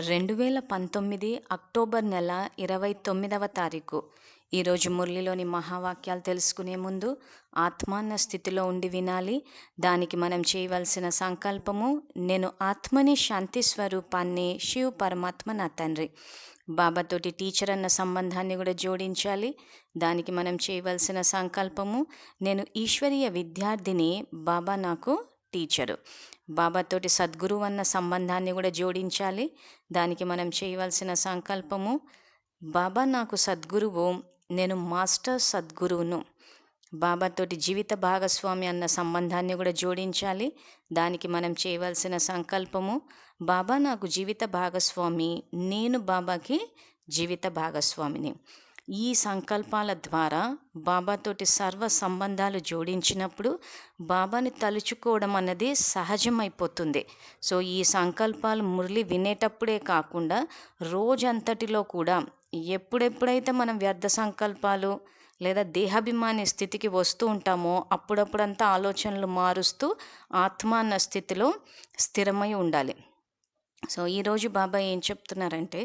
రెండు వేల పంతొమ్మిది అక్టోబర్ నెల ఇరవై తొమ్మిదవ తారీఖు. ఈరోజు మురళిలోని మహావాక్యాలు తెలుసుకునే ముందు ఆత్మాన్న స్థితిలో ఉండి వినాలి. దానికి మనం చేయవలసిన సంకల్పము నేను ఆత్మని శాంతి స్వరూపాన్ని శివ్ పరమాత్మ నా తండ్రి. బాబాతోటి టీచర్ అన్న సంబంధాన్ని కూడా జోడించాలి. దానికి మనం చేయవలసిన సంకల్పము నేను ఈశ్వరీయ విద్యార్థిని బాబా నాకు టీచరు. బాబాతోటి సద్గురువు అన్న సంబంధాన్ని కూడా జోడించాలి. దానికి మనం చేయవలసిన సంకల్పము బాబా నాకు సద్గురువు నేను మాస్టర్ సద్గురువును. బాబాతోటి జీవిత భాగస్వామి అన్న సంబంధాన్ని కూడా జోడించాలి. దానికి మనం చేయవలసిన సంకల్పము బాబా నాకు జీవిత భాగస్వామి నేను బాబాకి జీవిత భాగస్వామిని. ఈ సంకల్పాల ద్వారా బాబాతోటి సర్వ సంబంధాలు జోడించినప్పుడు బాబాని తలుచుకోవడం అన్నది సహజమైపోతుంది. సో ఈ సంకల్పాలు మురళి వినేటప్పుడే కాకుండా రోజంతటిలో కూడా ఎప్పుడెప్పుడైతే మనం వ్యర్థ సంకల్పాలు లేదా దేహాభిమాని స్థితికి వస్తూ ఉంటామో అప్పుడప్పుడంతా ఆలోచనలు మారుస్తూ ఆత్మాన్న స్థితిలో స్థిరమై ఉండాలి. సో ఈరోజు బాబా ఏం చెప్తున్నారంటే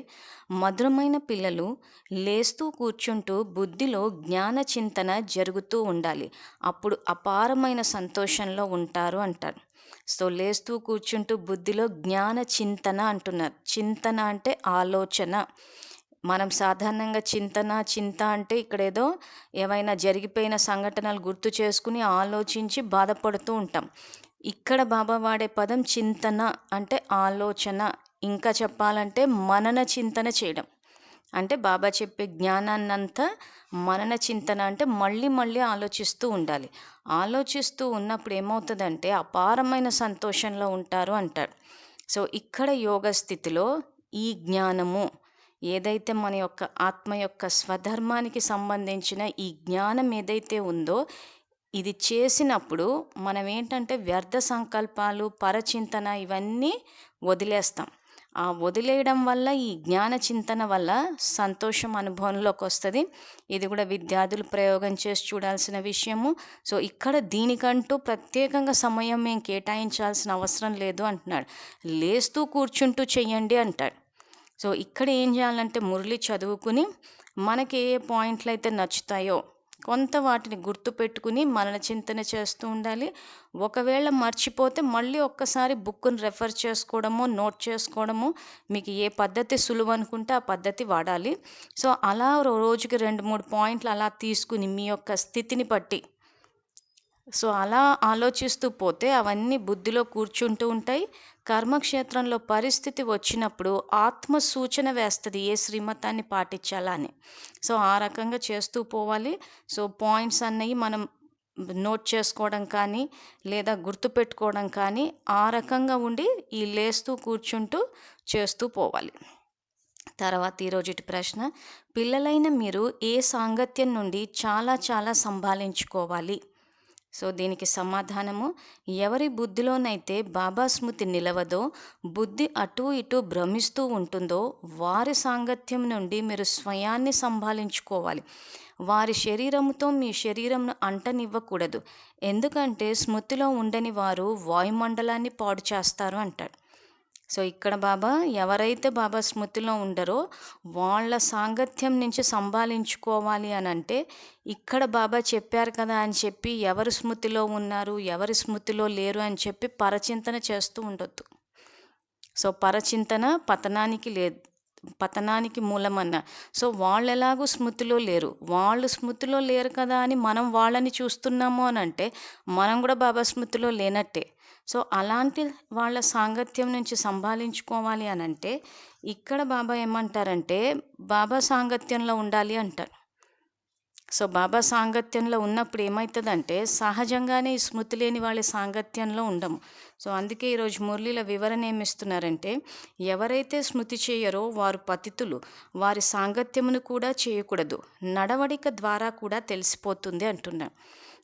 మధురమైన పిల్లలు లేస్తూ కూర్చుంటూ బుద్ధిలో జ్ఞాన చింతన జరుగుతూ ఉండాలి. అప్పుడు అపారమైన సంతోషంలో ఉంటారు అంటారు. సో లేస్తూ కూర్చుంటూ బుద్ధిలో జ్ఞాన చింతన అంటున్నారు. చింతన అంటే ఆలోచన. మనం సాధారణంగా చింతన చింత అంటే ఇక్కడ ఏదో ఏవైనా జరిగిపోయిన సంఘటనలు గుర్తు చేసుకుని ఆలోచించి బాధపడుతూ ఉంటాం. ఇక్కడ బాబా వాడే పదం చింతన అంటే ఆలోచన. ఇంకా చెప్పాలంటే మనన చింతన చేయడం. అంటే బాబా చెప్పే జ్ఞానాన్నంతా మనన చింతన అంటే మళ్ళీ మళ్ళీ ఆలోచిస్తూ ఉండాలి. ఆలోచిస్తూ ఉన్నప్పుడు ఏమవుతుందంటే అపారమైన సంతోషంలో ఉంటారు అంటాడు సో ఇక్కడ యోగ స్థితిలో ఈ జ్ఞానము ఏదైతే మన యొక్క ఆత్మ యొక్క స్వధర్మానికి సంబంధించిన ఈ జ్ఞానం ఏదైతే ఉందో ఇది చేసినప్పుడు మనం ఏంటంటే వ్యర్థ సంకల్పాలు పరచింతన ఇవన్నీ వదిలేస్తాం. ఆ వదిలేయడం వల్ల ఈ జ్ఞాన చింతన వల్ల సంతోషం అనుభవంలోకి వస్తుంది. ఇది కూడా విద్యార్థులు ప్రయోగం చేసి చూడాల్సిన విషయము. సో ఇక్కడ దీనికంటూ ప్రత్యేకంగా సమయం మేము కేటాయించాల్సిన అవసరం లేదు అంటున్నాడు. లేస్తూ కూర్చుంటూ చెయ్యండి అంటాడు. సో ఇక్కడ ఏం చేయాలంటే మురళి చదువుకుని మనకి ఏ పాయింట్లు అయితే నచ్చుతాయో కొంత వాటిని గుర్తుపెట్టుకుని మనన చింతన చేస్తూ ఉండాలి. ఒకవేళ మర్చిపోతే మళ్ళీ ఒక్కసారి బుక్ను రెఫర్ చేసుకోవడము నోట్ చేసుకోవడము మీకు ఏ పద్ధతి సులువు అనుకుంటే ఆ పద్ధతి వాడాలి. సో అలా రోజుకి రెండు మూడు పాయింట్లు అలా తీసుకుని మీ యొక్క స్థితిని బట్టి. సో అలా ఆలోచిస్తూ పోతే అవన్నీ బుద్ధిలో కూర్చుంటూ ఉంటాయి. కర్మక్షేత్రంలో పరిస్థితి వచ్చినప్పుడు ఆత్మ సూచన వేస్తుంది ఏ శ్రీమతాన్ని పాటించాలా అని సో ఆ రకంగా చేస్తూ పోవాలి. సో పాయింట్స్ అన్నవి మనం నోట్ చేసుకోవడం కానీ లేదా గుర్తుపెట్టుకోవడం కానీ ఆ రకంగా ఉండి ఈ లేస్తూ కూర్చుంటూ చేస్తూ పోవాలి. తర్వాత ఈరోజుటి ప్రశ్న పిల్లలైన మీరు ఏ సాంగత్యం నుండి చాలా చాలా సంభాళించుకోవాలి సో దీనికి సమాధానము ఎవరి బుద్ధిలోనైతే బాబా స్మృతి నిలవదో బుద్ధి అటు ఇటు భ్రమిస్తూ ఉంటుందో వారి సాంగత్యం నుండి మీరు స్వయాన్ని సంభాలించుకోవాలి. వారి శరీరంతో మీ శరీరంను అంటనివ్వకూడదు. ఎందుకంటే స్మృతిలో ఉండని వారు వాయుమండలాన్ని పాడు చేస్తారు అంటాడు. సో ఇక్కడ బాబా ఎవరైతే బాబా స్మృతిలో ఉండరో వాళ్ళ సాంగత్యం నుంచి సంభాలించుకోవాలి అని అంటే ఇక్కడ బాబా చెప్పారు కదా అని చెప్పి ఎవరు స్మృతిలో ఉన్నారు ఎవరి స్మృతిలో లేరు అని చెప్పి పరచింతన చేస్తూ ఉండొద్దు. సో పరచింతన పతనానికి లేదు పతనానికి మూలమన్న. సో వాళ్ళు ఎలాగూ స్మృతిలో లేరు. వాళ్ళు స్మృతిలో లేరు కదా అని మనం వాళ్ళని చూస్తున్నాము అని అంటే మనం కూడా బాబా స్మృతిలో లేనట్టే. సో అలాంటి వాళ్ళ సాంగత్యం నుంచి సంభాలించుకోవాలి అని అంటే ఇక్కడ బాబా ఏమంటారంటే బాబా సాంగత్యంలో ఉండాలి అంటారు. సో బాబా సాంగత్యంలో ఉన్నప్పుడు ఏమవుతుందంటే సహజంగానే ఈ స్మృతి లేని వాళ్ళ సాంగత్యంలో ఉండము. సో అందుకే ఈరోజు మురళీల వివరణ ఏమిస్తున్నారంటే ఎవరైతే స్మృతి చేయరో వారు పతితులు వారి సాంగత్యమును కూడా చేయకూడదు. నడవడిక ద్వారా కూడా తెలిసిపోతుంది అంటున్నారు.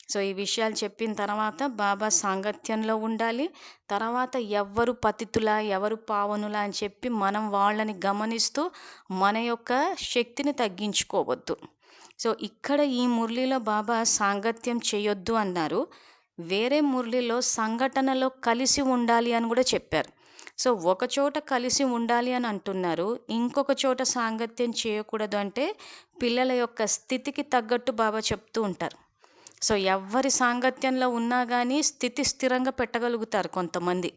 సో ఈ విషయాలు చెప్పిన తర్వాత బాబా సాంగత్యంలో ఉండాలి. తర్వాత ఎవరు పతితుల ఎవరు పావనుల అని చెప్పి మనం వాళ్ళని గమనిస్తూ మన యొక్క శక్తిని తగ్గించుకోవద్దు. సో ఇక్కడ ఈ మురళిలో బాబా సాంగత్యం చేయొద్దు అన్నారు. వేరే మురళిలో సంఘటనలో కలిసి ఉండాలి అని కూడా చెప్పారు. సో ఒక చోట కలిసి ఉండాలి అని అంటున్నారు. ఇంకొక చోట సాంగత్యం చేయకూడదు అంటే పిల్లల యొక్క స్థితికి తగ్గట్టు బాబా చెప్తూ ఉంటారు. సో ఎవరి సాంగత్యంలో ఉన్నా కానీ స్థితి స్థిరంగా పెట్టగలుగుతారు కొంతమంది.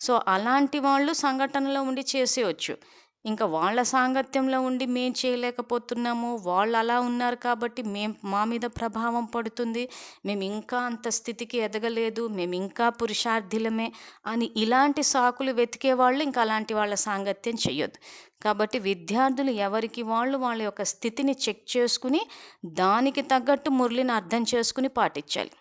సో అలాంటి వాళ్ళు సంఘటనలో ఉండి చేసేయచ్చు. ఇంకా వాళ్ళ సాంగత్యంలో ఉండి మేం చేయలేకపోతున్నాము వాళ్ళు అలా ఉన్నారు కాబట్టి మేం మా మీద ప్రభావం పడుతుంది మేము ఇంకా అంత స్థితికి ఎదగలేదు మేము ఇంకా పురుషార్థులమే అని ఇలాంటి సాకులు వెతికే వాళ్ళు ఇంకా అలాంటి వాళ్ళ సాంగత్యం చెయ్యొద్దు. కాబట్టి విద్యార్థులు ఎవరికి వాళ్ళు వాళ్ళ యొక్క స్థితిని చెక్ చేసుకుని దానికి తగ్గట్టు మురళిని అర్థం చేసుకుని పాటించాలి.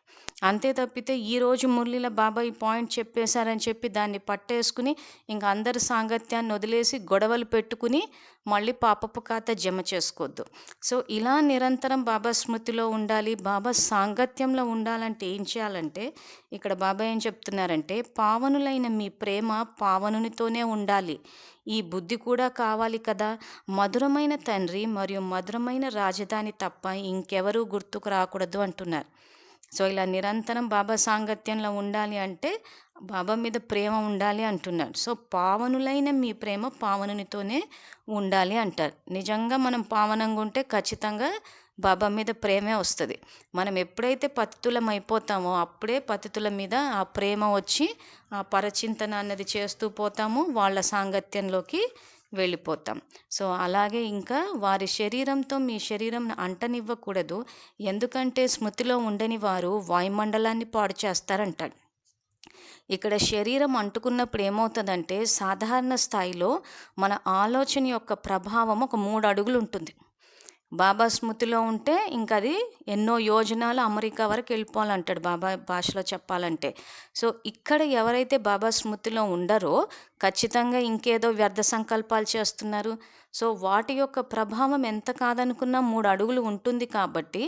అంతే తప్పితే ఈరోజు మురళిల బాబాయ్ పాయింట్ చెప్పేశారని చెప్పి దాన్ని పట్టేసుకుని ఇంకా అందరి సాంగత్యాన్ని వదిలేసి గొడవలు పెట్టుకుని మళ్ళీ పాపపు ఖాతా జమ చేసుకోవద్దు. సో ఇలా నిరంతరం బాబా స్మృతిలో ఉండాలి బాబా సాంగత్యంలో ఉండాలంటే ఏం చేయాలంటే ఇక్కడ బాబా ఏం చెప్తున్నారంటే పావనులైన మీ ప్రేమ పావనునితోనే ఉండాలి. ఈ బుద్ధి కూడా కావాలి కదా. మధురమైన తండ్రి మరియు మధురమైన రాజధాని తప్ప ఇంకెవరూ గుర్తుకు రాకూడదు అంటున్నారు. సో ఇలా నిరంతరం బాబా సాంగత్యంలో ఉండాలి అంటే బాబా మీద ప్రేమ ఉండాలి అంటున్నాడు. సో పావనులైన మీ ప్రేమ పావనునితోనే ఉండాలి అంటారు. నిజంగా మనం పావనంగా ఉంటే ఖచ్చితంగా బాబా మీద ప్రేమే వస్తుంది. మనం ఎప్పుడైతే పతితులం అయిపోతామో అప్పుడే పతితుల మీద ఆ ప్రేమ వచ్చి ఆ పరచింతన అన్నది చేస్తూ పోతాము. వాళ్ళ సాంగత్యంలోకి వెళ్ళిపోతాం. సో అలాగే ఇంకా వారి శరీరంతో మీ శరీరం అంటనివ్వకూడదు. ఎందుకంటే స్మృతిలో ఉండని వారు వాయుమండలాన్ని పాడు చేస్తారంట ఇక్కడ శరీరం అంటుకున్నప్పుడు ఏమవుతుందంటే సాధారణ స్థాయిలో మన ఆలోచన యొక్క ప్రభావం ఒక మూడు అడుగులు ఉంటుంది. బాబా స్మృతిలో ఉంటే ఇంకా అది ఎన్నో యోజనాలు అమెరికా వరకు వెళ్ళిపోవాలంటాడు బాబా భాషలో చెప్పాలంటే. సో ఇక్కడ ఎవరైతే బాబా స్మృతిలో ఉండరో ఖచ్చితంగా ఇంకేదో వ్యర్థ సంకల్పాలు చేస్తున్నారు. సో వాటి యొక్క ప్రభావం ఎంత కాదనుకున్నా మూడు అడుగులు ఉంటుంది కాబట్టి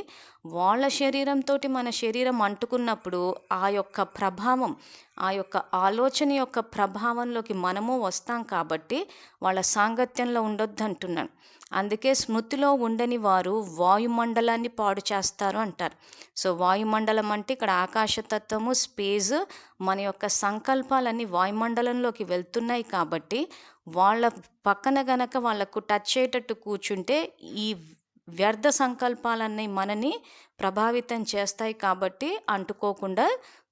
వాళ్ళ శరీరంతో మన శరీరం అంటుకున్నప్పుడు ఆ యొక్క ప్రభావం ఆ యొక్క ఆలోచన యొక్క ప్రభావంలోకి మనము వస్తాం కాబట్టి వాళ్ళ సాంగత్యంలో ఉండొద్దు అంటున్నాను అందుకే స్మృతిలో ఉండని వారు వాయుమండలాన్ని పాడు చేస్తారు అంటారు. సో వాయుమండలం అంటే ఇక్కడ ఆకాశతత్వము స్పేస్ మన యొక్క సంకల్పాలన్నీ వాయుమండలంలోకి వెళ్తున్నాయి కాబట్టి వాళ్ళ పక్కన గనక వాళ్ళకు టచ్ అయ్యేటట్టు కూర్చుంటే ఈ వ్యర్థ సంకల్పాలన్నీ మనని ప్రభావితం చేస్తాయి కాబట్టి అంటుకోకుండా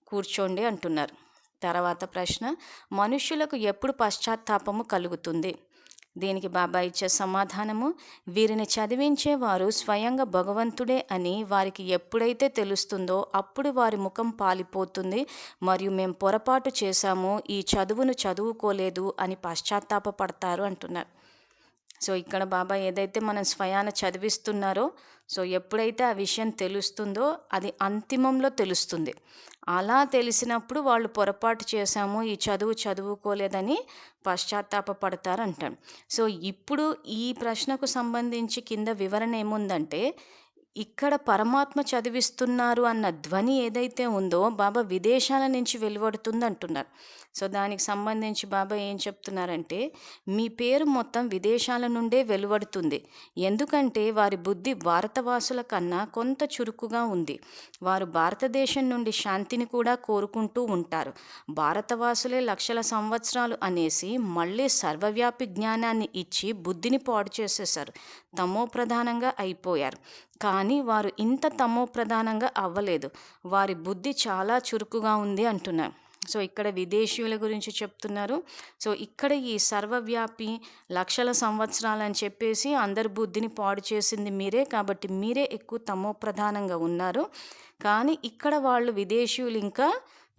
కూర్చోండి అంటున్నారు. తర్వాత ప్రశ్న మనుషులకు ఎప్పుడు పశ్చాత్తాపము కలుగుతుంది? దీనికి బాబా ఇచ్చే సమాధానము వీరిని చదివించేవారు స్వయంగా భగవంతుడే అని వారికి ఎప్పుడైతే తెలుస్తుందో అప్పుడు వారి ముఖం పాలిపోతుంది. మరియు మేము పొరపాటు చేశాము ఈ చదువును చదువుకోలేదు అని పశ్చాత్తాపపడతారు అంటున్నారు. సో ఇక్కడ బాబా ఏదైతే మనం స్వయాన చదివిస్తున్నారో సో ఎప్పుడైతే ఆ విషయం తెలుస్తుందో అది అంతిమంలో తెలుస్తుంది. అలా తెలిసినప్పుడు వాళ్ళు పొరపాటు చేశాము ఈ చదువు చదువుకోలేదని పశ్చాత్తాపడతారు అంటాడు సో ఇప్పుడు ఈ ప్రశ్నకు సంబంధించి కింద వివరణ ఏముందంటే ఇక్కడ పరమాత్మ చదివిస్తున్నారు అన్న ధ్వని ఏదైతే ఉందో బాబా విదేశాల నుంచి వెలువడుతుంది అంటున్నారు సో దానికి సంబంధించి బాబా ఏం చెప్తున్నారంటే మీ పేరు మొత్తం విదేశాల నుండే వెలువడుతుంది. ఎందుకంటే వారి బుద్ధి భారతవాసుల కన్నా కొంత చురుకుగా ఉంది. వారు భారతదేశం నుండి శాంతిని కూడా కోరుకుంటూ ఉంటారు. భారతవాసులే లక్షల సంవత్సరాలు అనేసి మళ్ళీ సర్వవ్యాపి జ్ఞానాన్ని ఇచ్చి బుద్ధిని పాడు చేసేశారు. తమో ప్రధానంగా అయిపోయారు. కానీ వారు ఇంత తమో ప్రధానంగా అవ్వలేదు. వారి బుద్ధి చాలా చురుకుగా ఉంది అంటున్నారు సో ఇక్కడ విదేశీయుల గురించి చెప్తున్నారు. సో ఇక్కడ ఈ సర్వవ్యాపి లక్షల సంవత్సరాలు అని చెప్పేసి అందరి బుద్ధిని పాడు చేసింది మీరే. కాబట్టి మీరే ఎక్కువ తమో ప్రధానంగా ఉన్నారు. కానీ ఇక్కడ వాళ్ళు విదేశీయులు ఇంకా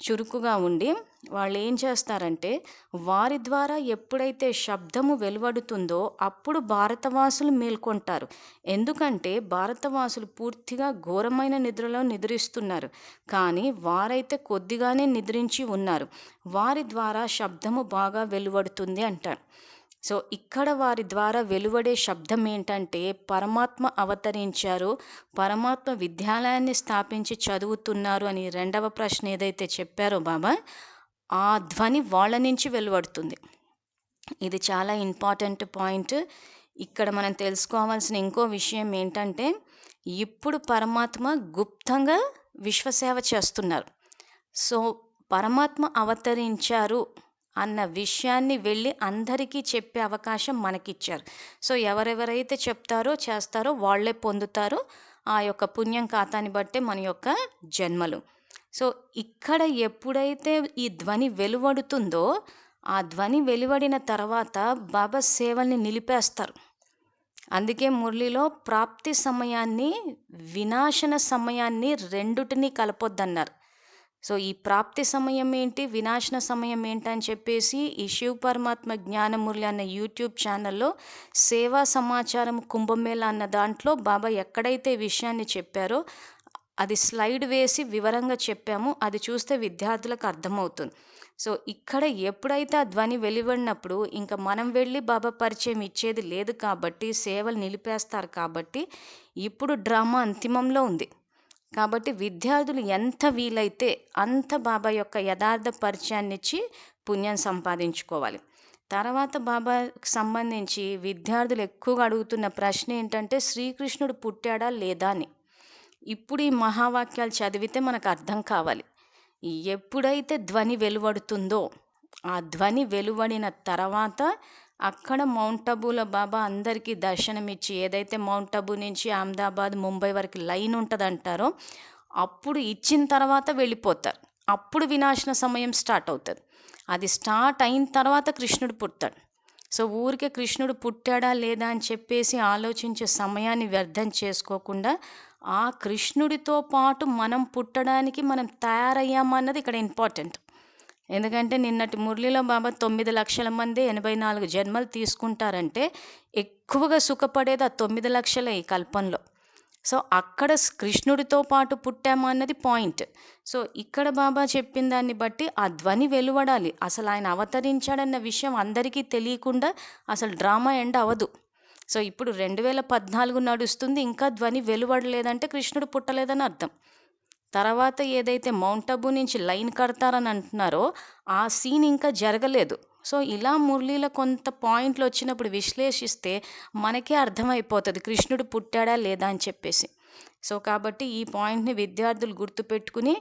చురుకుగా ఉండి వాళ్ళు ఏం చేస్తారంటే వారి ద్వారా ఎప్పుడైతే శబ్దము వెలువడుతుందో అప్పుడు భారతవాసులు మేల్కొంటారు. ఎందుకంటే భారతవాసులు పూర్తిగా ఘోరమైన నిద్రలో నిద్రిస్తున్నారు. కానీ వారైతే కొద్దిగానే నిద్రించి ఉన్నారు. వారి ద్వారా శబ్దము బాగా వెలువడుతుంది అంటారు. సో ఇక్కడ వారి ద్వారా వెలువడే శబ్దం ఏంటంటే పరమాత్మ అవతరించారు పరమాత్మ విద్యాలయాన్ని స్థాపించి చదువుతున్నారు అని రెండవ ప్రశ్న ఏదైతే చెప్పారో బాబా ఆ ధ్వని వాళ్ళ నుంచి వెలువడుతుంది. ఇది చాలా ఇంపార్టెంట్ పాయింట్. ఇక్కడ మనం తెలుసుకోవాల్సిన ఇంకో విషయం ఏంటంటే ఇప్పుడు పరమాత్మ గుప్తంగా విశ్వసేవ చేస్తున్నారు. సో పరమాత్మ అవతరించారు అన్న విషయాన్ని వెళ్ళి అందరికీ చెప్పే అవకాశం మనకిచ్చారు. సో ఎవరెవరైతే చెప్తారో చేస్తారో వాళ్ళే పొందుతారు ఆ యొక్క పుణ్యం ఖాతాని బట్టే మన యొక్క జన్మలు. సో ఇక్కడ ఎప్పుడైతే ఈ ధ్వని వెలువడుతుందో ఆ ధ్వని వెలువడిన తర్వాత బాబా సేవల్ని నిలిపేస్తారు. అందుకే మురళిలో ప్రాప్తి సమయాన్ని వినాశన సమయాన్ని రెండుటిని కలపొద్దన్నారు. సో ఈ ప్రాప్తి సమయం ఏంటి? వినాశన సమయం ఏంటి? అని చెప్పేసి ఈ శివ పరమాత్మ జ్ఞానమురళి అన్న యూట్యూబ్ ఛానల్లో సేవా సమాచారం కుంభమేళ అన్న దాంట్లో బాబా ఎక్కడైతే విషయాన్ని చెప్పారో అది స్లైడ్ వేసి వివరంగా చెప్పాము. అది చూస్తే విద్యార్థులకు అర్థమవుతుంది. సో ఇక్కడ ఎప్పుడైతే ఆ ధ్వని వెలువడినప్పుడు ఇంకా మనం వెళ్ళి బాబా పరిచయం ఇచ్చేది లేదు కాబట్టి సేవలు నిలిపేస్తారు కాబట్టి ఇప్పుడు డ్రామా అంతిమంలో ఉంది. కాబట్టి విద్యార్థులు ఎంత వీలైతే అంత బాబా యొక్క యథార్థ పరిచయాన్ని ఇచ్చి పుణ్యం సంపాదించుకోవాలి. తర్వాత బాబాకి సంబంధించి విద్యార్థులు ఎక్కువగా అడుగుతున్న ప్రశ్న ఏంటంటే శ్రీకృష్ణుడు పుట్టాడా లేదా అని. ఇప్పుడు ఈ మహావాక్యాలు చదివితే మనకు అర్థం కావాలి. ఎప్పుడైతే ధ్వని వెలువడుతుందో ఆ ధ్వని వెలువడిన తర్వాత అక్కడ మౌంట్ అబూలో బాబా అందరికీ దర్శనమిచ్చి ఏదైతే మౌంట్ అబూ నుంచి అహ్మదాబాద్ ముంబై వరకు లైన్ ఉంటుంది అంటారో అప్పుడు ఇచ్చిన తర్వాత వెళ్ళిపోతారు. అప్పుడు వినాశన సమయం స్టార్ట్ అవుతుంది. అది స్టార్ట్ అయిన తర్వాత కృష్ణుడు పుడతాడు. సో ఊరికే కృష్ణుడు పుట్టాడా లేదా అని చెప్పేసి ఆలోచించే సమయాన్ని వ్యర్థం చేసుకోకుండా ఆ కృష్ణుడితో పాటు మనం పుట్టడానికి మనం తయారయ్యామన్నది ఇక్కడ ఇంపార్టెంట్. ఎందుకంటే నిన్నటి మురళిలో బాబా తొమ్మిది లక్షల మంది ఎనభై నాలుగు జన్మలు తీసుకుంటారంటే ఎక్కువగా సుఖపడేది ఆ తొమ్మిది లక్షల ఈ కల్పంలో. సో అక్కడ కృష్ణుడితో పాటు పుట్టామా అన్నది పాయింట్. సో ఇక్కడ బాబా చెప్పిన దాన్ని బట్టి ఆ ధ్వని వెలువడాలి. అసలు ఆయన అవతరించాడన్న విషయం అందరికీ తెలియకుండా అసలు డ్రామా ఎండ్ అవ్వదు. సో ఇప్పుడు రెండు వేల పద్నాలుగు నడుస్తుంది ఇంకా ధ్వని వెలువడలేదంటే కృష్ణుడు పుట్టలేదని అర్థం. తర్వాత ఏదైతే మౌంట్ అబు నుంచి లైన్ కడతారని అంటున్నారో ఆ సీన్ ఇంకా జరగలేదు. సో ఇలా మురళీలో కొంత పాయింట్లు వచ్చినప్పుడు విశ్లేషిస్తే మనకే అర్థమైపోతుంది కృష్ణుడు పుట్టాడా లేదా అని చెప్పేసి. సో కాబట్టి ఈ పాయింట్ని విద్యార్థులు గుర్తుపెట్టుకుని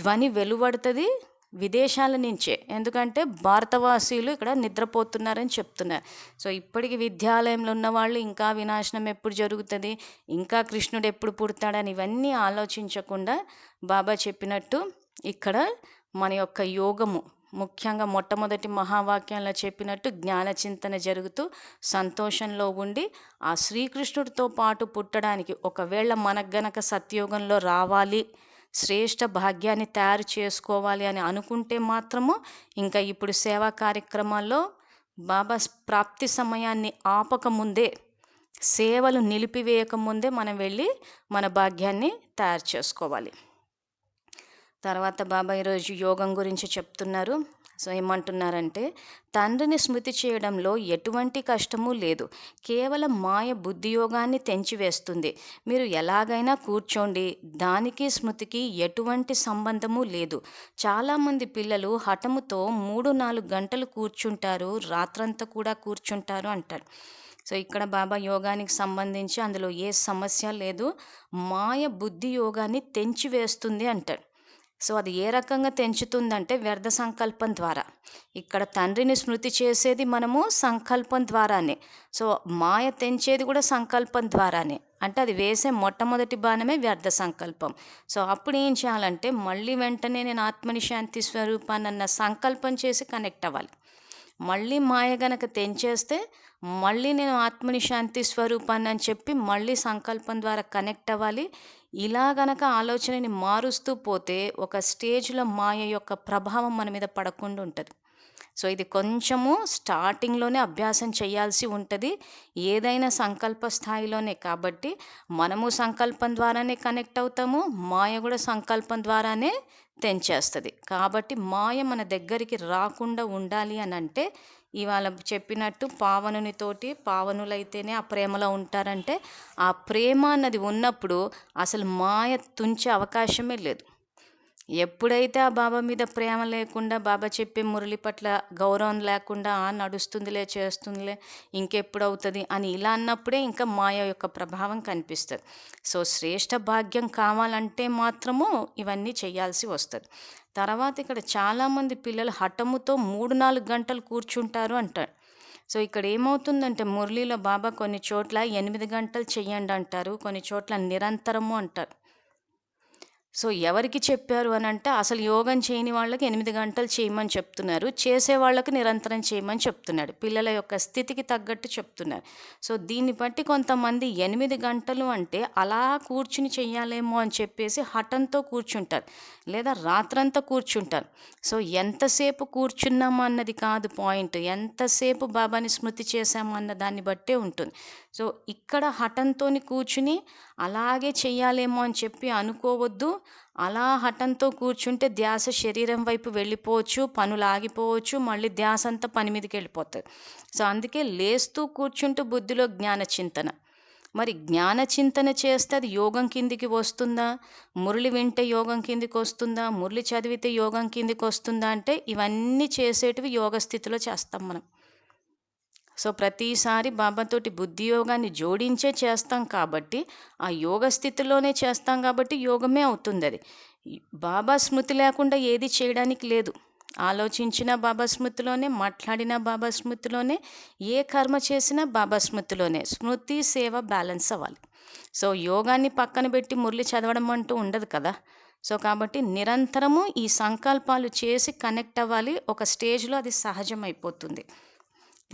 ధ్వని వెలువడుతుంది విదేశాల నుంచే. ఎందుకంటే భారతవాసీలు ఇక్కడ నిద్రపోతున్నారని చెప్తున్నారు. సో ఇప్పటికి విద్యాలయంలో ఉన్న వాళ్ళు ఇంకా వినాశనం ఎప్పుడు జరుగుతుంది? ఇంకా కృష్ణుడు ఎప్పుడు పుడతాడని ఇవన్నీ ఆలోచించకుండా బాబా చెప్పినట్టు ఇక్కడ మన యొక్క యోగము ముఖ్యంగా మొట్టమొదటి మహావాక్యంలో చెప్పినట్టు జ్ఞాన చింతన జరుగుతూ సంతోషంలో ఉండి ఆ శ్రీకృష్ణుడితో పాటు పుట్టడానికి ఒకవేళ మనకు గనక సత్యోగంలో రావాలి శ్రేష్ఠ భాగ్యాన్ని తయారు చేసుకోవాలి అని అనుకుంటే మాత్రము ఇంకా ఇప్పుడు సేవా కార్యక్రమాల్లో బాబా ప్రాప్తి సమయాన్ని ఆపకముందే సేవలు నిలిపివేయకముందే మనం వెళ్ళి మన భాగ్యాన్ని తయారు చేసుకోవాలి. తర్వాత బాబా ఈరోజు యోగం గురించి చెప్తున్నారు. సో ఏమంటున్నారంటే తండ్రిని స్మృతి చేయడంలో ఎటువంటి కష్టము లేదు. కేవలం మాయ బుద్ధి యోగాన్ని తెంచివేస్తుంది. మీరు ఎలాగైనా కూర్చోండి. దానికి స్మృతికి ఎటువంటి సంబంధము లేదు. చాలామంది పిల్లలు హఠముతో మూడు నాలుగు గంటలు కూర్చుంటారు. రాత్రంతా కూడా కూర్చుంటారు అంటారు. సో ఇక్కడ బాబా యోగానికి సంబంధించి అందులో ఏ సమస్య లేదు. మాయ బుద్ధి యోగాన్ని తెంచివేస్తుంది అంటాడు సో అది ఏ రకంగా తెంచుతుందంటే వ్యర్థ సంకల్పం ద్వారా. ఇక్కడ తండ్రిని స్మృతి చేసేది మనము సంకల్పం ద్వారానే. సో మాయ తెంచేది కూడా సంకల్పం ద్వారానే. అంటే అది వేసే మొట్టమొదటి బాణమే వ్యర్థ సంకల్పం. సో అప్పుడు ఏం చేయాలంటే మళ్ళీ వెంటనే నేను ఆత్మని శాంతి స్వరూపాన్ని అన్న సంకల్పం చేసి కనెక్ట్ అవ్వాలి. మళ్ళీ మాయ గనక తెంచేస్తే మళ్ళీ నేను ఆత్మని శాంతి స్వరూపాన్ని అని చెప్పి మళ్ళీ సంకల్పం ద్వారా కనెక్ట్ అవ్వాలి. ఇలా గనక ఆలోచనని మారుస్తూ పోతే ఒక స్టేజ్లో మాయ యొక్క ప్రభావం మన మీద పడకుండా ఉంటుంది. సో ఇది కొంచెము స్టార్టింగ్లోనే అభ్యాసం చేయాల్సి ఉంటుంది. ఏదైనా సంకల్ప స్థాయిలోనే కాబట్టి మనము సంకల్పం ద్వారానే కనెక్ట్ అవుతాము మాయ కూడా సంకల్పం ద్వారానే తెంచేస్తుంది. కాబట్టి మాయ మన దగ్గరికి రాకుండా ఉండాలి అని అంటే ఇవాళ చెప్పినట్టు పావనునితోటి పావనులైతేనే ఆ ప్రేమలో ఉంటారంటే ఆ ప్రేమ అన్నది ఉన్నప్పుడు అసలు మాయ తుంచే అవకాశమే లేదు. ఎప్పుడైతే ఆ బాబా మీద ప్రేమ లేకుండా బాబా చెప్పే మురళి పట్ల గౌరవం లేకుండా ఆ నడుస్తుందిలే చేస్తుందిలే ఇంకెప్పుడు అవుతుంది అని ఇలా అన్నప్పుడే ఇంకా మాయ యొక్క ప్రభావం కనిపిస్తుంది. సో శ్రేష్ఠ భాగ్యం కావాలంటే మాత్రము ఇవన్నీ చేయాల్సి వస్తుంది. తర్వాత ఇక్కడ చాలామంది పిల్లలు హఠముతో మూడు నాలుగు గంటలు కూర్చుంటారు అంటారు. సో ఇక్కడ ఏమవుతుందంటే మురళిలో బాబా కొన్ని చోట్ల ఎనిమిది గంటలు చెయ్యండి అంటారు కొన్ని చోట్ల నిరంతరము అంటారు. సో ఎవరికి చెప్పారు అని అంటే అసలు యోగం చేయని వాళ్ళకి ఎనిమిది గంటలు చేయమని చెప్తున్నారు. చేసే వాళ్ళకి నిరంతరం చేయమని చెప్తున్నాడు పిల్లల యొక్క స్థితికి తగ్గట్టు చెప్తున్నారు. సో దీన్ని బట్టి కొంతమంది ఎనిమిది గంటలు అంటే అలా కూర్చుని చెయ్యాలేమో అని చెప్పేసి హఠంతో కూర్చుంటారు. లేదా రాత్రంతా కూర్చుంటారు. సో ఎంతసేపు కూర్చున్నామన్నది కాదు పాయింట్. ఎంతసేపు బాబాని స్మృతి చేశామన్న దాన్ని బట్టే ఉంటుంది. సో ఇక్కడ హఠంతోని కూర్చుని అలాగే చెయ్యాలేమో అని చెప్పి అనుకోవద్దు. అలా హఠంతో కూర్చుంటే ధ్యాస శరీరం వైపు వెళ్ళిపోవచ్చు పనులు ఆగిపోవచ్చు మళ్ళీ ధ్యాస అంతా పని మీదకి వెళ్ళిపోతుంది. సో అందుకే లేస్తూ కూర్చుంటూ బుద్ధిలో జ్ఞాన చింతన. మరి జ్ఞాన చింతన చేస్తే అది యోగం కిందికి వస్తుందా? మురళి వింటే యోగం కిందికి వస్తుందా? మురళి చదివితే యోగం కిందికి వస్తుందా? అంటే ఇవన్నీ చేసేటివి యోగ స్థితిలో చేస్తాం మనం. సో ప్రతిసారి బాబాతోటి బుద్ధి యోగాన్ని జోడించే చేస్తాం కాబట్టి ఆ యోగ స్థితిలోనే చేస్తాం కాబట్టి యోగమే అవుతుంది అది బాబా స్మృతి లేకుండా ఏది చేయడానికి లేదు. ఆలోచించిన బాబా స్మృతిలోనే మాట్లాడిన బాబా స్మృతిలోనే ఏ కర్మ చేసినా బాబా స్మృతిలోనే. స్మృతి సేవ బ్యాలెన్స్ అవ్వాలి. సో యోగాన్ని పక్కన పెట్టి మురళి చదవడం అంటూ ఉండదు కదా. సో కాబట్టి నిరంతరము ఈ సంకల్పాలు చేసి కనెక్ట్ అవ్వాలి. ఒక స్టేజ్లో అది సహజం అయిపోతుంది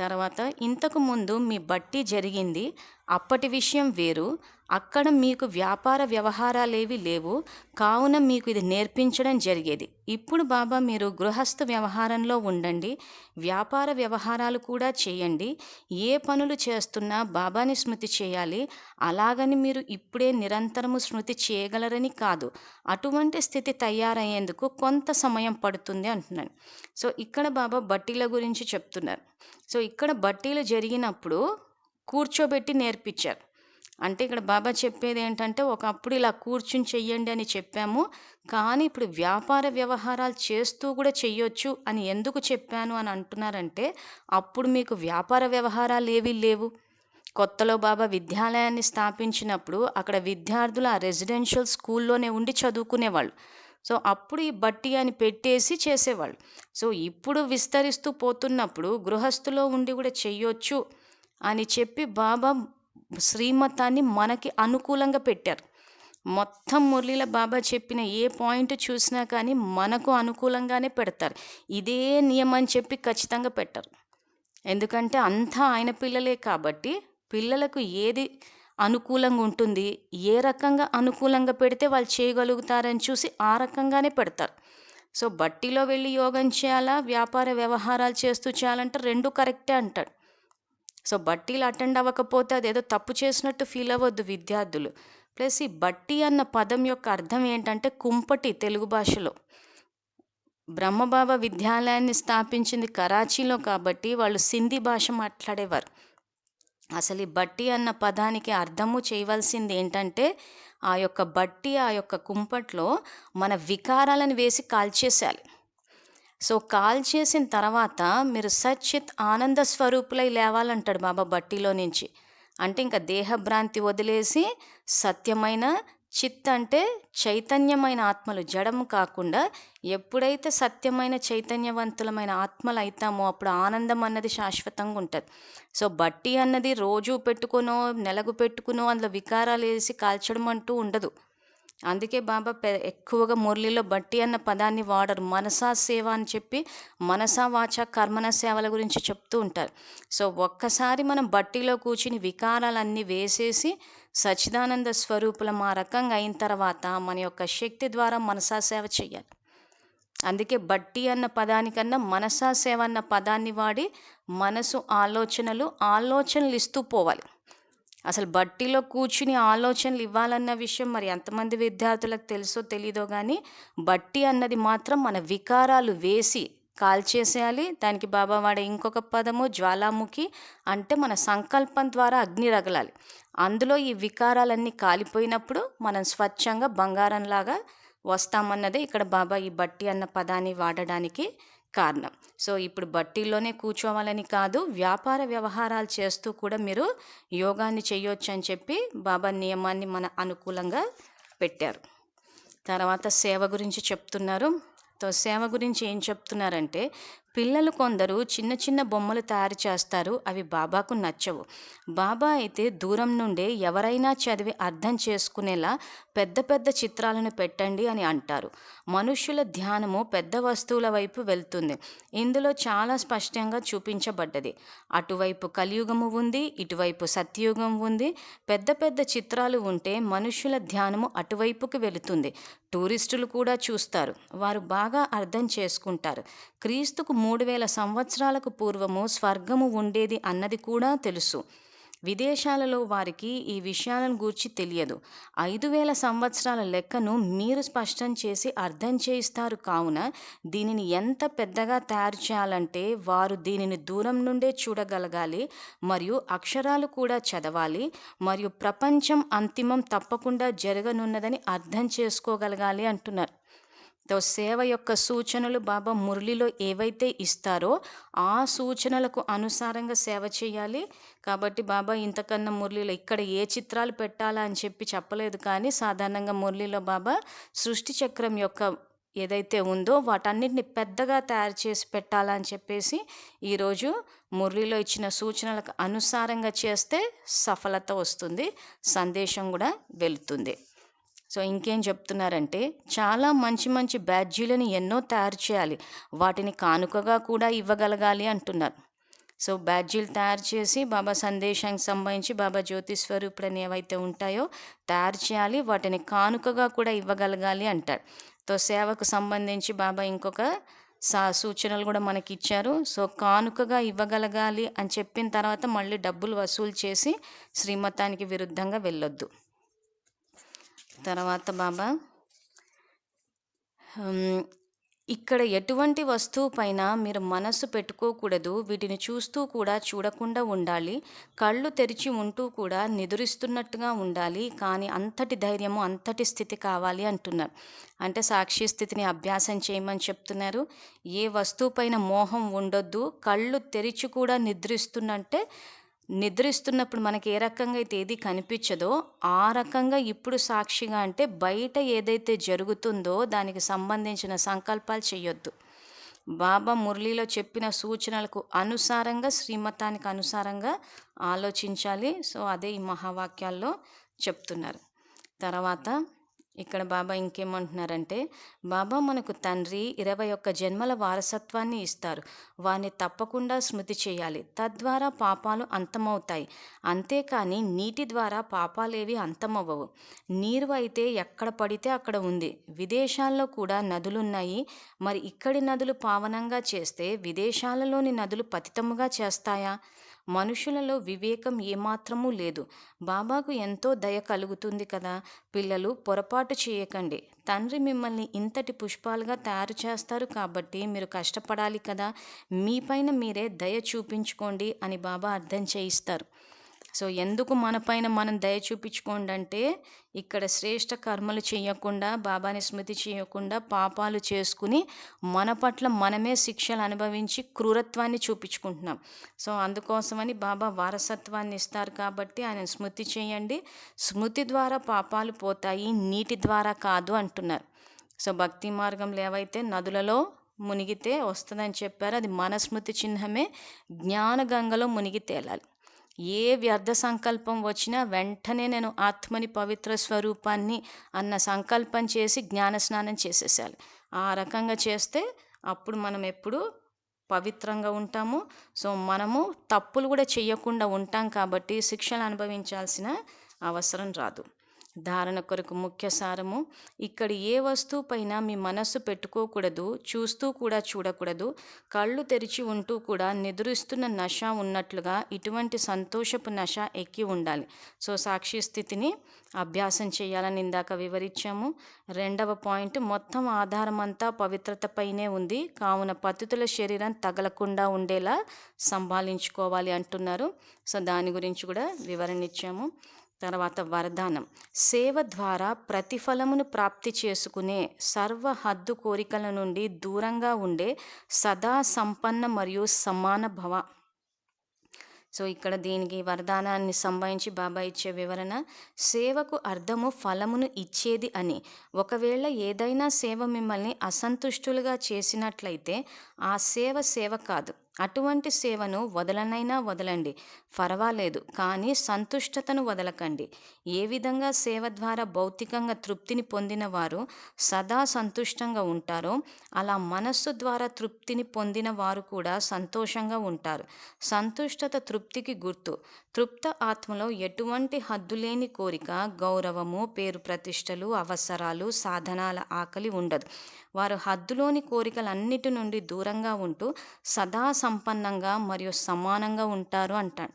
తర్వాత ఇంతకు ముందు మీ బట్టి జరిగింది. అప్పటి విషయం వేరు. అక్కడ మీకు వ్యాపార వ్యవహారాలేవి లేవు. కావున మీకు ఇది నేర్పించడం జరిగేది. ఇప్పుడు బాబా మీరు గృహస్థ వ్యవహారంలో ఉండండి. వ్యాపార వ్యవహారాలు కూడా చేయండి. ఏ పనులు చేస్తున్నా బాబాని స్మృతి చేయాలి. అలాగని మీరు ఇప్పుడే నిరంతరము స్మృతి చేయగలరని కాదు. అటువంటి స్థితి తయారయ్యేందుకు కొంత సమయం పడుతుంది అంటున్నాను సో ఇక్కడ బాబా బట్టీల గురించి చెప్తున్నారు. సో ఇక్కడ బట్టీలు జరిగినప్పుడు కూర్చోబెట్టి నేర్పించారు. అంటే ఇక్కడ బాబా చెప్పేది ఏంటంటే ఒకప్పుడు ఇలా కూర్చుని చెయ్యండి అని చెప్పాము. కానీ ఇప్పుడు వ్యాపార వ్యవహారాలు చేస్తూ కూడా చెయ్యొచ్చు అని ఎందుకు చెప్పాను అని అంటున్నారంటే అప్పుడు మీకు వ్యాపార వ్యవహారాలు ఏవీ లేవు. కొత్తలో బాబా విద్యాలయాన్ని స్థాపించినప్పుడు అక్కడ విద్యార్థులు ఆ రెసిడెన్షియల్ స్కూల్లోనే ఉండి చదువుకునేవాళ్ళు. సో అప్పుడు ఈ బట్టి అని పెట్టేసి చేసేవాళ్ళు. సో ఇప్పుడు విస్తరిస్తూ పోతున్నప్పుడు గృహస్థులో ఉండి కూడా చెయ్యొచ్చు అని చెప్పి బాబా శ్రీమతాన్ని మనకి అనుకూలంగా పెట్టారు. మొత్తం మురళీల బాబా చెప్పిన ఏ పాయింట్ చూసినా కానీ మనకు అనుకూలంగానే పెడతారు. ఇదే నియమం అని చెప్పి ఖచ్చితంగా పెట్టరు. ఎందుకంటే అంతా ఆయన పిల్లలే కాబట్టి పిల్లలకు ఏది అనుకూలంగా ఉంటుంది ఏ రకంగా అనుకూలంగా పెడితే వాళ్ళు చేయగలుగుతారని చూసి ఆ రకంగానే పెడతారు. సో బట్టిలో వెళ్ళి యోగం చేయాలా వ్యాపార వ్యవహారాలు చేస్తూ చేయాలంటే రెండు కరెక్టే అంటాడు. సో బట్టీలు అటెండ్ అవ్వకపోతే అదేదో తప్పు చేసినట్టు ఫీల్ అవ్వద్దు విద్యార్థులు. ప్లస్ ఈ బట్టి అన్న పదం యొక్క అర్థం ఏంటంటే కుంపటి తెలుగు భాషలో. బ్రహ్మబాబా విద్యాలయాన్ని స్థాపించింది కరాచీలో కాబట్టి వాళ్ళు సింధీ భాష మాట్లాడేవారు. అసలు ఈ బట్టి అన్న పదానికి అర్థము చేయవలసింది ఏంటంటే ఆ యొక్క బట్టి ఆ యొక్క కుంపట్లో మన వికారాలను వేసి కాల్చేసేయాలి. సో కాల్ చేసిన తర్వాత మీరు సచ్చిత్ ఆనంద స్వరూపులై లేవాలంటాడు బాబా బట్టిలో నుంచి. అంటే ఇంకా దేహభ్రాంతి వదిలేసి సత్యమైన చిత్ అంటే చైతన్యమైన ఆత్మలు జడము కాకుండా ఎప్పుడైతే సత్యమైన చైతన్యవంతులమైన ఆత్మలు అవుతామో అప్పుడు ఆనందం అన్నది శాశ్వతంగా ఉంటుంది. సో బట్టి అన్నది రోజు పెట్టుకునో నెలకు పెట్టుకునో అందులో వికారాలు వేసి కాల్చడం అంటూ ఉండదు. అందుకే బాబా పె ఎక్కువగా మురళిలో బట్టి అన్న పదాన్ని వాడరు. మనసా సేవ అని చెప్పి మనసా వాచ కర్మన సేవల గురించి చెప్తూ ఉంటారు. సో ఒక్కసారి మనం బట్టిలో కూర్చుని వికారాలన్నీ వేసేసి సచిదానంద స్వరూపులం ఆ రకంగా అయిన తర్వాత మన యొక్క శక్తి ద్వారా మనసా సేవ చేయాలి. అందుకే బట్టి అన్న పదానికన్నా మనసా సేవ అన్న పదాన్ని వాడి మనసు ఆలోచనలు ఆలోచనలు ఇస్తూ పోవాలి. అసలు బట్టిలో కూర్చుని ఆలోచనలు ఇవ్వాలన్న విషయం మరి ఎంతమంది విద్యార్థులకు తెలుసో తెలీదో కానీ బట్టి అన్నది మాత్రం మన వికారాలు వేసి కాల్చేసేయాలి. దానికి బాబా వాడే ఇంకొక పదము జ్వాలాముఖి అంటే మన సంకల్పం ద్వారా అగ్ని రగలాలి. అందులో ఈ వికారాలన్నీ కాలిపోయినప్పుడు మనం స్వచ్ఛంగా బంగారంలాగా వస్తామన్నదే ఇక్కడ బాబా ఈ బట్టి అన్న పదాన్ని వాడడానికి కారణం. సో ఇప్పుడు బట్టీల్లోనే కూర్చోవాలని కాదు వ్యాపార వ్యవహారాలు చేస్తూ కూడా మీరు యోగాన్ని చేయొచ్చు అని చెప్పి బాబా నియమాన్ని మన అనుకూలంగా పెట్టారు. తర్వాత సేవ గురించి చెప్తున్నారు. తో సేవ గురించి ఏం చెప్తున్నారంటే పిల్లలు కొందరు చిన్న చిన్న బొమ్మలు తయారు చేస్తారు అవి బాబాకు నచ్చవు. బాబా అయితే దూరం నుండే ఎవరైనా చదివి అర్థం చేసుకునేలా పెద్ద పెద్ద చిత్రాలను పెట్టండి అని అంటారు. మనుష్యుల ధ్యానము పెద్ద వస్తువుల వైపు వెళ్తుంది. ఇందులో చాలా స్పష్టంగా చూపించబడ్డది. అటువైపు కలియుగము ఉంది ఇటువైపు సత్యయుగం ఉంది. పెద్ద పెద్ద చిత్రాలు ఉంటే మనుష్యుల ధ్యానము అటువైపుకి వెళుతుంది. టూరిస్టులు కూడా చూస్తారు. వారు బాగా అర్థం చేసుకుంటారు. క్రీస్తుకు మూడు వేల సంవత్సరాలకు పూర్వము స్వర్గము ఉండేది అన్నది కూడా తెలుసు. విదేశాలలో వారికి ఈ విషయాలను గూర్చి తెలియదు. ఐదు వేల సంవత్సరాల లెక్కను మీరు స్పష్టం చేసి అర్థం చేయిస్తారు కావున దీనిని ఎంత పెద్దగా తయారు చేయాలంటే వారు దీనిని దూరం నుండే చూడగలగాలి మరియు అక్షరాలు కూడా చదవాలి మరియు ప్రపంచం అంతిమం తప్పకుండా జరగనున్నదని అర్థం చేసుకోగలగాలి అంటున్నారు. సేవ యొక్క సూచనలు బాబా మురళిలో ఏవైతే ఇస్తారో ఆ సూచనలకు అనుసారంగా సేవ చేయాలి. కాబట్టి బాబా ఇంతకన్నా మురళిలో ఇక్కడ ఏ చిత్రాలు పెట్టాలా అని చెప్పి చెప్పలేదు కానీ సాధారణంగా మురళిలో బాబా సృష్టి చక్రం యొక్క ఏదైతే ఉందో వాటన్నిటిని పెద్దగా తయారు చేసి పెట్టాలని చెప్పేసి ఈరోజు మురళిలో ఇచ్చిన సూచనలకు అనుసారంగా చేస్తే సఫలత వస్తుంది. సందేశం కూడా వెళుతుంది. సో ఇంకేం చెప్తున్నారంటే చాలా మంచి మంచి బ్యాడ్జీలను ఎన్నో తయారు చేయాలి. వాటిని కానుకగా కూడా ఇవ్వగలగాలి అంటున్నారు. సో బ్యాడ్జీలు తయారు చేసి బాబా సందేశానికి సంబంధించి బాబా జ్యోతి స్వరూపుడని ఏవైతే ఉంటాయో తయారు చేయాలి వాటిని కానుకగా కూడా ఇవ్వగలగాలి అంటారు. తో సేవకు సంబంధించి బాబా ఇంకొక సా సూచనలు కూడా మనకి ఇచ్చారు సో కానుకగా ఇవ్వగలగాలి అని చెప్పిన తర్వాత మళ్ళీ డబ్బులు వసూలు చేసి శ్రీమతానికి విరుద్ధంగా వెళ్ళొద్దు. తర్వాత బాబా ఇక్కడ ఎటువంటి వస్తువు పైన మీరు మనస్సు పెట్టుకోకూడదు వీటిని చూస్తూ కూడా చూడకుండా ఉండాలి కళ్ళు తెరిచి ఉంటూ కూడా నిదురిస్తున్నట్టుగా ఉండాలి కానీ అంతటి ధైర్యము అంతటి స్థితి కావాలి అంటున్నారు. అంటే సాక్షి స్థితిని అభ్యాసం చేయమని చెప్తున్నారు. ఏ వస్తువు పైన మోహం ఉండొద్దు కళ్ళు తెరిచి కూడా నిద్రిస్తున్నంటే నిద్రిస్తున్నప్పుడు మనకి ఏ రకంగా అయితే ఏది కనిపించదో ఆ రకంగా ఇప్పుడు సాక్షిగా అంటే బయట ఏదైతే జరుగుతుందో దానికి సంబంధించిన సంకల్పాలు చేయొద్దు బాబా మురళిలో చెప్పిన సూచనలకు అనుసారంగా శ్రీమతానికి అనుసారంగా ఆలోచించాలి. సో అదే ఈ మహావాక్యాల్లో చెప్తున్నారు. తర్వాత ఇక్కడ బాబా ఇంకేమంటున్నారంటే బాబా మనకు తండ్రి ఇరవై ఒక్క జన్మల వారసత్వాన్ని ఇస్తారు. వారిని తప్పకుండా స్మృతి చేయాలి. తద్వారా పాపాలు అంతమవుతాయి. అంతేకాని నీటి ద్వారా పాపాలేవి అంతమవ్వవు. నీరు అయితే ఎక్కడ పడితే అక్కడ ఉంది. విదేశాల్లో కూడా నదులున్నాయి. మరి ఇక్కడి నదులు పావనంగా చేస్తే విదేశాలలోని నదులు పతితముగా చేస్తాయా? మనుషులలో వివేకం ఏమాత్రమూ లేదు. బాబాకు ఎంతో దయ కలుగుతుంది కదా. పిల్లలు పొరపాటు చేయకండి. తండ్రి మిమ్మల్ని ఇంతటి పుష్పాలుగా తయారు చేస్తారు కాబట్టి మీరు కష్టపడాలి కదా. మీపైన మీరే దయ చూపించుకోండి అని బాబా అర్థం చేయిస్తారు. సో ఎందుకు మన పైన మనం దయ చూపించుకోండి అంటే ఇక్కడ శ్రేష్ట కర్మలు చేయకుండా బాబాని స్మృతి చేయకుండా పాపాలు చేసుకుని మన పట్ల మనమే శిక్షలు అనుభవించి క్రూరత్వాన్ని చూపించుకుంటున్నాం. సో అందుకోసమని బాబా వారసత్వాన్ని ఇస్తారు కాబట్టి ఆయన స్మృతి చేయండి. స్మృతి ద్వారా పాపాలు పోతాయి నీటి ద్వారా కాదు అంటున్నారు. సో భక్తి మార్గంలో ఏవైతే నదులలో మునిగితే వస్తుందని చెప్పారు అది మన స్మృతి చిహ్నమే జ్ఞానగంగలో మునిగి తేలాలి. ఏ వ్యర్థ సంకల్పం వచ్చినా వెంటనే నేను ఆత్మని పవిత్ర స్వరూపాన్ని అన్న సంకల్పం చేసి జ్ఞాన స్నానం చేసేసాలి ఆ రకంగా చేస్తే అప్పుడు మనం ఎప్పుడు పవిత్రంగా ఉంటాము. సో మనము తప్పులు కూడా చేయకుండా ఉంటాం కాబట్టి శిక్షలు అనుభవించాల్సిన అవసరం రాదు. ధారణ కొరకు ముఖ్య సారము. ఇక్కడ ఏ వస్తువు పైన మీ మనస్సు పెట్టుకోకూడదు చూస్తూ కూడా చూడకూడదు. కళ్ళు తెరిచి ఉంటూ కూడా నిద్రిస్తున్న నశ ఉన్నట్లుగా ఇటువంటి సంతోషపు నశ ఎక్కి ఉండాలి. సో సాక్షి స్థితిని అభ్యాసం చేయాలని ఇందాక వివరించాము. రెండవ పాయింట్ మొత్తం ఆధారం అంతా పవిత్రతపైనే ఉంది. కావున పతితుల శరీరం తగలకుండా ఉండేలా సంభాలించుకోవాలి అంటున్నారు. సో దాని గురించి కూడా వివరణ ఇచ్చాము. తర్వాత వరదానం. సేవ ద్వారా ప్రతిఫలమును ప్రాప్తి చేసుకునే సర్వ హద్దు కోరికల నుండి దూరంగా ఉండే సదా సంపన్న మరియు సమాన భవ. సో ఇక్కడ దీనికి వరదానాన్ని సంబంధించి బాబా ఇచ్చే వివరణ సేవకు అర్థము ఫలమును ఇచ్చేది అని. ఒకవేళ ఏదైనా సేవ మిమ్మల్ని అసంతుష్టులుగా చేసినట్లయితే ఆ సేవ సేవ కాదు. అటువంటి సేవను వదలనైనా వదలండి. పర్వాలేదు కానీ సంతుష్టతను వదలకండి. ఏ విధంగా సేవ ద్వారా భౌతికంగా తృప్తిని పొందిన వారు సదా సంతుష్టంగా ఉంటారో అలా మనస్సు ద్వారా తృప్తిని పొందిన వారు కూడా సంతోషంగా ఉంటారు. సంతుష్టత తృప్తికి గుర్తు. తృప్త ఆత్మలో ఎటువంటి హద్దులేని కోరిక గౌరవము పేరు ప్రతిష్టలు అవసరాలు సాధనాల ఆకలి ఉండదు. వారు హద్దులోని కోరికలన్నిటి నుండి దూరంగా ఉంటూ సదా సంపన్నంగా మరియు సమానంగా ఉంటారు అంటాడు.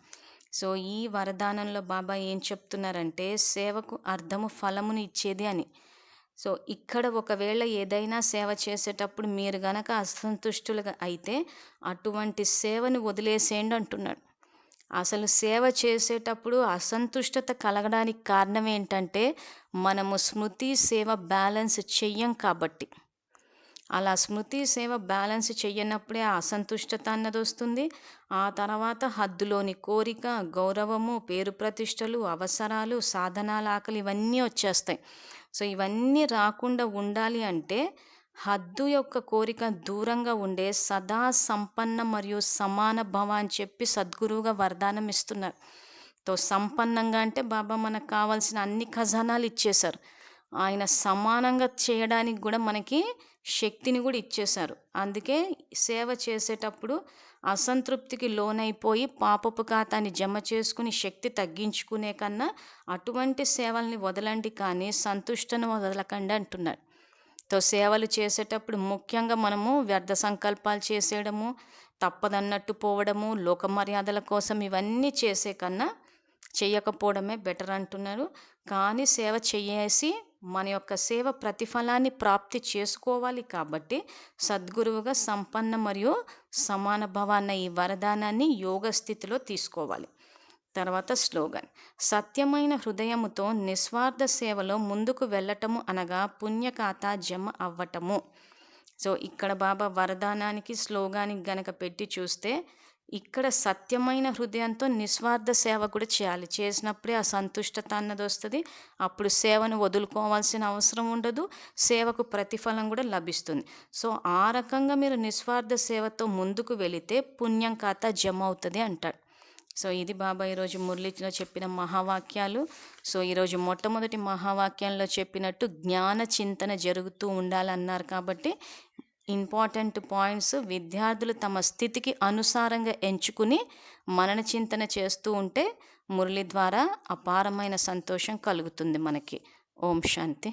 సో ఈ వరదానంలో బాబా ఏం చెప్తున్నారంటే సేవకు అర్థము ఫలమును ఇచ్చేది అని. సో ఇక్కడ ఒకవేళ ఏదైనా సేవ చేసేటప్పుడు మీరు గనక అసంతుష్టులుగా అయితే అటువంటి సేవను వదిలేసేయండి అంటున్నాడు. అసలు సేవ చేసేటప్పుడు అసంతుష్టత కలగడానికి కారణం ఏంటంటే మనము స్మృతి సేవ బ్యాలెన్స్ చెయ్యం కాబట్టి. అలా స్మృతి సేవ బ్యాలెన్స్ చెయ్యనప్పుడే అసంతుష్టత అన్నది వస్తుంది. ఆ తర్వాత హద్దులోని కోరిక గౌరవము పేరు ప్రతిష్టలు అవసరాలు సాధనాల ఆకలి ఇవన్నీ వచ్చేస్తాయి. సో ఇవన్నీ రాకుండా ఉండాలి అంటే హద్దు యొక్క కోరిక దూరంగా ఉండే సదా సంపన్న మరియు సమాన భవ అని చెప్పి సద్గురువుగా వరదానం ఇస్తున్నారు. తో సంపన్నంగా అంటే బాబా మనకు కావాల్సిన అన్ని ఖజానాలు ఇచ్చేశారు. ఆయన సమానంగా చేయడానికి కూడా మనకి శక్తిని కూడా ఇచ్చేశారు. అందుకే సేవ చేసేటప్పుడు అసంతృప్తికి లోనైపోయి పాపపు ఖాతాని జమ చేసుకుని శక్తి తగ్గించుకునే కన్నా అటువంటి సేవల్ని వదలండి కానీ సంతుష్టను వదలకండి అంటున్నారు. తో సేవలు చేసేటప్పుడు ముఖ్యంగా మనము వ్యర్థ సంకల్పాలు చేసేయడము తప్పదన్నట్టు పోవడము లోక మర్యాదల కోసం ఇవన్నీ చేసే కన్నా చేయకపోవడమే బెటర్ అంటున్నారు. కానీ సేవ చేసి మన యొక్క సేవ ప్రతిఫలాన్ని ప్రాప్తి చేసుకోవాలి కాబట్టి సద్గురువుగా సంపన్న మరియు సమాన భవాన్న ఈ వరదానాన్ని యోగ స్థితిలో తీసుకోవాలి. తర్వాత స్లోగన్. సత్యమైన హృదయముతో నిస్వార్థ సేవలో ముందుకు వెళ్ళటము అనగా పుణ్యఖాతా జమ అవ్వటము. సో ఇక్కడ బాబా వరదానానికి స్లోగానికి గనక పెట్టి చూస్తే ఇక్కడ సత్యమైన హృదయంతో నిస్వార్థ సేవ కూడా చేయాలి. చేసినప్పుడే ఆ సంతుష్టత అన్నది వస్తుంది. అప్పుడు సేవను వదులుకోవాల్సిన అవసరం ఉండదు. సేవకు ప్రతిఫలం కూడా లభిస్తుంది. సో ఆ రకంగా మీరు నిస్వార్థ సేవతో ముందుకు వెళితే పుణ్యం ఖాతా జమ అవుతుంది అంటాడు. సో ఇది బాబా ఈరోజు మురళిలో చెప్పిన మహావాక్యాలు. సో ఈరోజు మొట్టమొదటి మహావాక్యంలో చెప్పినట్టు జ్ఞాన చింతన జరుగుతూ ఉండాలన్నారు కాబట్టి ఇంపార్టెంట్ పాయింట్స్ విద్యార్థులు తమ స్థితికి అనుసారంగా ఎంచుకుని మనన చింతన చేస్తూ ఉంటే మురళి ద్వారా అపారమైన సంతోషం కలుగుతుంది మనకి. ఓం శాంతి.